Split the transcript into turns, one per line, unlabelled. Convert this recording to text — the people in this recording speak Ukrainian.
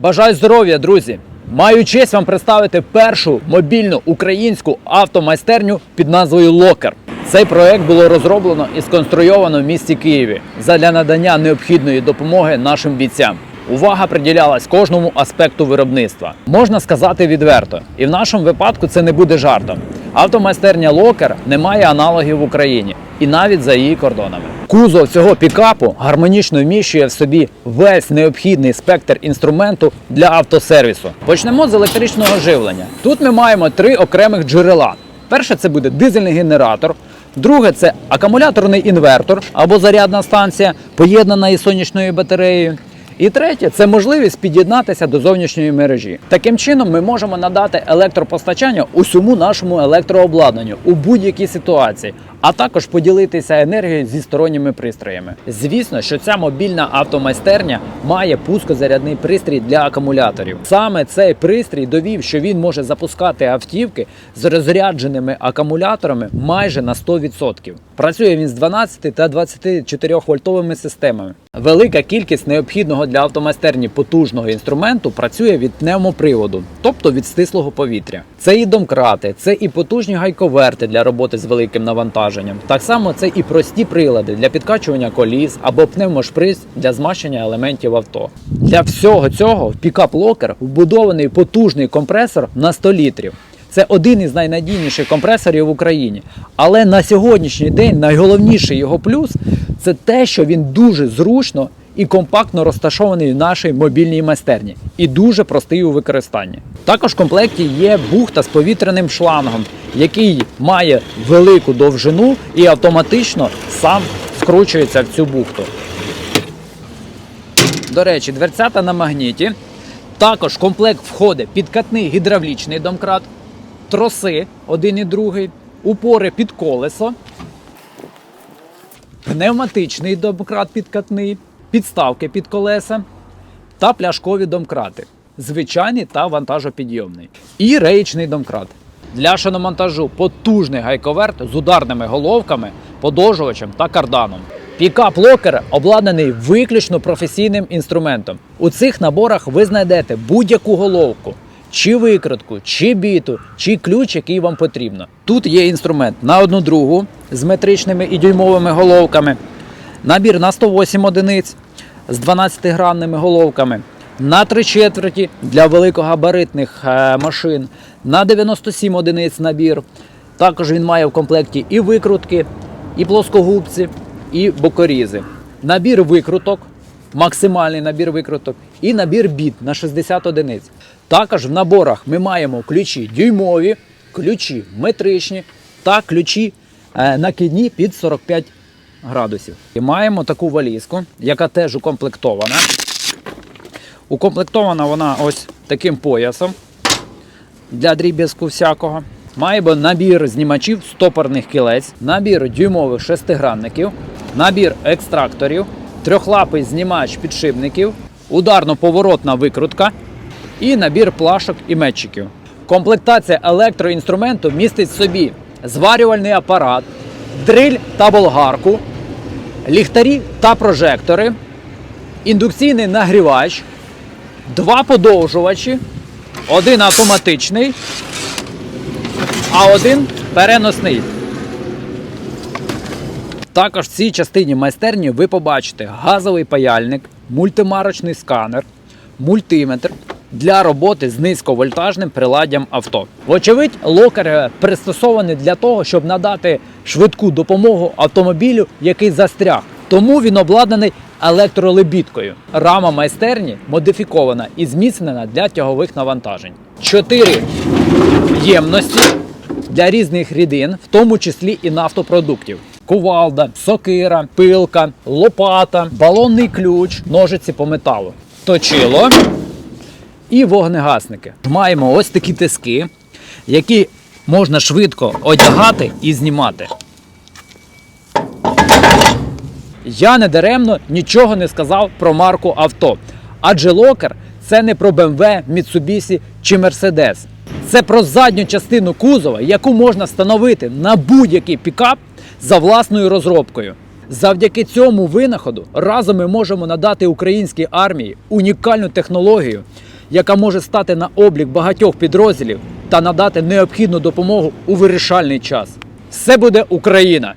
Бажаю здоров'я, друзі! Маю честь вам представити першу мобільну українську автомайстерню під назвою Локер. Цей проект було розроблено і сконструйовано в місті Києві задля надання необхідної допомоги нашим бійцям. Увага приділялась кожному аспекту виробництва. Можна сказати відверто, і в нашому випадку це не буде жартом. Автомайстерня Локер не має аналогів в Україні і навіть за її кордонами. Кузов цього пікапу гармонічно вміщує в собі весь необхідний спектр інструменту для автосервісу. Почнемо з електричного живлення. Тут ми маємо три окремих джерела. Перше це буде дизельний генератор. Друге це акумуляторний інвертор або зарядна станція, поєднана із сонячною батареєю. І третє це можливість під'єднатися до зовнішньої мережі. Таким чином, ми можемо надати електропостачання усьому нашому електрообладнанню у будь-якій ситуації, а також поділитися енергією зі сторонніми пристроями. Звісно, що ця мобільна автомайстерня має пускозарядний пристрій для акумуляторів. Саме цей пристрій довів, що він може запускати автівки з розрядженими акумуляторами майже на 100%. Працює він з 12 та 24 вольтовими системами. Велика кількість необхідного для автомайстерні потужного інструменту працює від пневмоприводу, тобто від стислого повітря. Це і домкрати, це і потужні гайковерти для роботи з великим навантаженням. Так само це і прості прилади для підкачування коліс або пневмошприц для змащення елементів авто. Для всього цього в пікап локер вбудований потужний компресор на 100 літрів. Це один із найнадійніших компресорів в Україні. Але на сьогоднішній день найголовніший його плюс це те, що він дуже зручно і компактно розташований в нашій мобільній майстерні і дуже простий у використанні. Також в комплекті є бухта з повітряним шлангом, який має велику довжину і автоматично сам скручується в цю бухту. До речі, дверцята на магніті. Також в комплект входить підкатний гідравлічний домкрат, троси один і другий, упори під колесо, пневматичний домкрат підкатний, підставки під колеса та пляшкові домкрати. Звичайний та вантажопідйомний. І реєчний домкрат. Для шиномонтажу потужний гайковерт з ударними головками, подовжувачем та карданом. Пікап локер обладнаний виключно професійним інструментом. У цих наборах ви знайдете будь-яку головку, чи викрутку, чи біту, чи ключ, який вам потрібно. Тут є інструмент на одну другу з метричними і дюймовими головками, набір на 108 одиниць з 12-гранними головками, на 3 четверті для великогабаритних е, машин, на 97 одиниць набір. Також він має в комплекті і викрутки, і плоскогубці, і бокорізи. Набір викруток, максимальний набір викруток, і набір біт на 60 одиниць. Також в наборах ми маємо ключі дюймові, ключі метричні та ключі е, накидні під 45 градусів. І маємо таку валізку, яка теж укомплектована. Укомплектована вона ось таким поясом для дріб'язку всякого. Маємо набір знімачів стопорних кілець, набір дюймових шестигранників, набір екстракторів, трьохлапий знімач підшипників, ударно-поворотна викрутка і набір плашок і метчиків. Комплектація електроінструменту містить в собі зварювальний апарат, дриль та болгарку, ліхтарі та прожектори, індукційний нагрівач, два подовжувачі, один автоматичний, а один переносний. Також в цій частині майстерні ви побачите газовий паяльник, мультимарочний сканер, мультиметр для роботи з низьковольтажним приладдям авто. Вочевидь, локер е, пристосований для того, щоб надати швидку допомогу автомобілю, який застряг. Тому він обладнаний електролебідкою. Рама майстерні модифікована і зміцнена для тягових навантажень. Чотири ємності для різних рідин, в тому числі і нафтопродуктів. Кувалда, сокира, пилка, лопата, балонний ключ, ножиці по металу, точило і вогнегасники. Маємо ось такі тиски, які можна швидко одягати і знімати. Я не даремно нічого не сказав про марку авто. Адже локер це не про BMW, Mitsubishi чи Mercedes. Це про задню частину кузова, яку можна встановити на будь-який пікап за власною розробкою. Завдяки цьому винаходу разом ми можемо надати українській армії унікальну технологію, яка може стати на облік багатьох підрозділів та надати необхідну допомогу у вирішальний час. Все буде Україна!